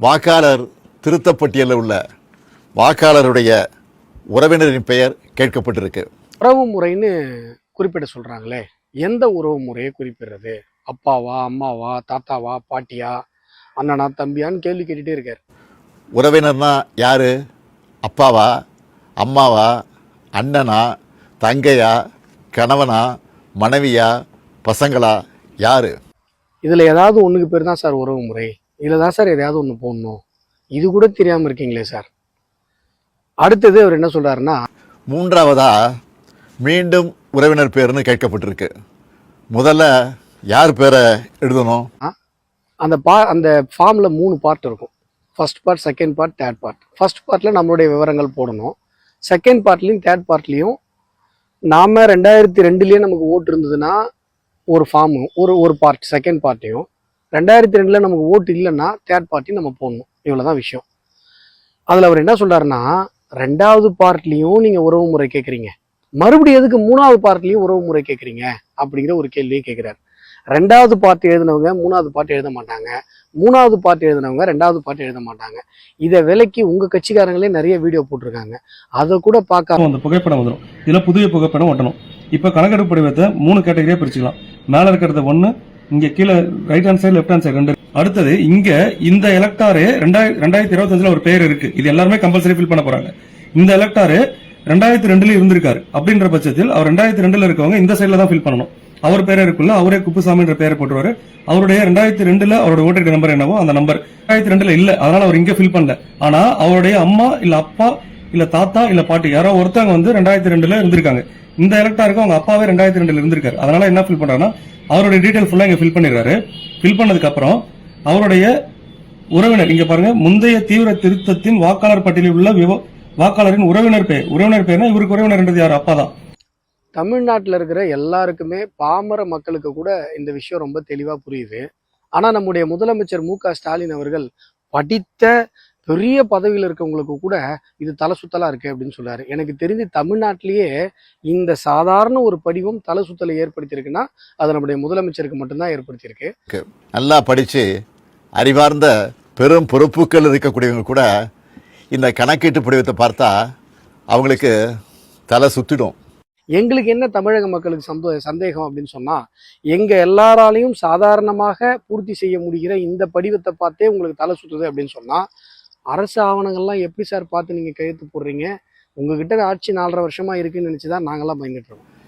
வாக்காளர் திருத்தப் பட்டியலில் உள்ள வாக்காளருடைய உறவினரின் பெயர் கேட்கப்பட்டிருக்கு. உறவு முறைன்னு குறிப்பிட சொல்றாங்களே. எந்த உறவு முறையை குறிப்பிடுறது? அப்பாவா அம்மாவா தாத்தாவா பாட்டியா அண்ணனா தம்பியான்னு கேள்வி கேட்டுட்டே இருக்காரு. உறவினர்னா யாரு? அப்பாவா அம்மாவா அண்ணனா தங்கையா கணவனா மனைவியா பசங்களா யாரு? இதுல ஏதாவது ஒண்ணுக்கு பேர் தான் சார் உறவு முறை. இதுல தான் சார் எதையாவது ஒண்ணு போடணும். இது கூட தெரியாம இருக்கீங்களே சார். அடுத்தது அவர் என்ன சொல்றாருன்னா மூன்றாவதா மீண்டும் உறவினர் பேர்னு கேட்கப்பட்டிருக்கு. முதல்ல யார் பேரை எழுதணும்? அந்த பா அந்த ஃபார்மில் மூணு பார்ட் இருக்கும். First part second part third part first பார்ட்டில் நம்மளுடைய விவரங்கள் போடணும். செகண்ட் பார்ட்லேயும் தேர்ட் பார்ட்லேயும் நாம ரெண்டாயிரத்தி ரெண்டுலேயே நமக்கு ஓட்டு இருந்ததுன்னா ஒரு ஃபார்மு ஒரு ஒரு பார்ட் செகண்ட் பார்ட்டையும் ரெண்டாயிரத்தி ரெண்டில் நமக்கு ஓட்டு இல்லைன்னா தேர்ட் பார்ட்டி நம்ம போடணும். இவ்வளோ தான் விஷயம். அதில் அவர் என்ன சொல்கிறாருன்னா ரெண்டாவது பார்ட்லேயும் நீங்கள் உறவு முறை கேட்குறீங்க மறுபடியும் எதுக்கு மூணாவது பார்ட்லேயும் உறவு முறை கேட்குறீங்க அப்படிங்கிற ஒரு கேள்வியை கேட்குறாரு ரெண்டாவது பார்ட் எழுதினவங்க மூணாவது பார்ட் எழுத மாட்டாங்க. மூணாவது பார்ட் எழுதினவங்க ரெண்டாவது பார்ட் எழுத மாட்டாங்க. இதை விலைக்கு உங்க கட்சிக்காரங்களே நிறைய வீடியோ போட்டிருக்காங்க. அதை கூட பார்க்காம அந்த புகைப்படம் வந்துடும் இதில் புதிய புகைப்படம் ஒட்டணும். இப்போ கணக்கெடுப்பு படிவத்தை மூணு கேட்டகரியா பிரிச்சுக்கலாம். மேலே இருக்கிறது ஒன்று இங்க கீழே right hand side left hand side ரெண்டு. அடுத்தது இங்க இந்த எலக்டாரு ரெண்டாயிரத்தி ரெண்டாயிரத்தி இருபத்தஞ்சுல ஒரு பேர் இருக்கு. இது எல்லாருமே கம்பல்சரி ஃபில் பண்ண போறாங்க. இந்த எலக்டாரு ரெண்டாயிரத்தி ரெண்டுல இருந்திருக்காரு. அப்படின்ற பட்சத்தில் அவர் ரெண்டாயிரத்தி ரெண்டுல இருக்கவங்க இந்த சைட்ல தான் ஃபில் பண்ணணும். அவர் பேரே இருக்குல்ல அவரே குப்புசாமின்ற பேரை போட்டுருவாரு. அவருடைய ரெண்டாயிரத்தி ரெண்டுல அவரோட ஓட்டர் நம்பர் என்னவோ அந்த நம்பர் ரெண்டாயிரத்தி ரெண்டுல இல்ல அதனால அவர் இங்க ஃபில் பண்ணல. ஆனா அவருடைய அம்மா இல்ல அப்பா இல்ல தாத்தா இல்ல பாட்டி யாரோ ஒருத்தவங்க வந்து ரெண்டாயிரத்தி ரெண்டுல இருந்திருக்காங்க. இந்த எலக்டாருக்கு அவங்க அப்பாவே ரெண்டாயிரத்தி ரெண்டுல இருந்திருக்காரு. அதனால என்ன ஃபில் பண்றாருன்னா அவருடைய டீடைல் ஃபுல்லா இங்க ஃபில் பண்ணிடுறாரு. ஃபில் பண்ணதுக்கு அப்புறம் அவருடைய உறவினர் இங்க பாருங்க முந்தைய தீவிர திருத்தத்தின் வாக்காளர் பட்டியலில் உள்ள விவ- வாக்காளரின் உறவினர் பெயர் உறவினர் பேர்னா இவருக்கு உறவினர்ன்றது யார்? அப்பா தான். தமிழ்நாட்டில் இருக்கிற எல்லாருக்குமே பாமர மக்களுக்கு கூட இந்த விஷயம் ரொம்ப தெளிவா புரியுது. ஆனா நம்முடைய முதலமைச்சர் மு க ஸ்டாலின் அவர்கள் படித்த பெரிய பதவியில் இருக்கவங்களுக்கு கூட இது தலை சுத்தலா இருக்கு அப்படின்னு சொல்றாரு. எனக்கு தெரிஞ்சு தமிழ்நாட்டிலேயே இந்த சாதாரண ஒரு படிவம் தலை சுத்தலை ஏற்படுத்தியிருக்குன்னா அது நம்முடைய முதலமைச்சருக்கு மட்டும்தான் ஏற்படுத்தியிருக்கு. நல்லா படித்து அறிவார்ந்த பெரும் பொறுப்புகள் இருக்கக்கூடியவங்க கூட இந்த கணக்கீட்டு படிவத்தை பார்த்தா அவங்களுக்கு தலை சுத்திடும். எங்களுக்கு என்ன தமிழக மக்களுக்கு சந்தோ சந்தேகம் அப்படின்னு சொன்னா எங்க எல்லாராலையும் சாதாரணமாக பூர்த்தி செய்ய முடிகிற இந்த படிவத்தை பார்த்தே உங்களுக்கு தலை சுத்துது அப்படின்னு சொன்னா அரசு ஆவணங்கள்லாம் எப்படி சார் பார்த்து நீங்கள் கையெழுத்து போடுறீங்க? உங்ககிட்ட ஆட்சி நாலரை வருஷமாக இருக்குன்னு நினச்சி தான் நாங்களாம் பயந்துட்டுருக்கோம்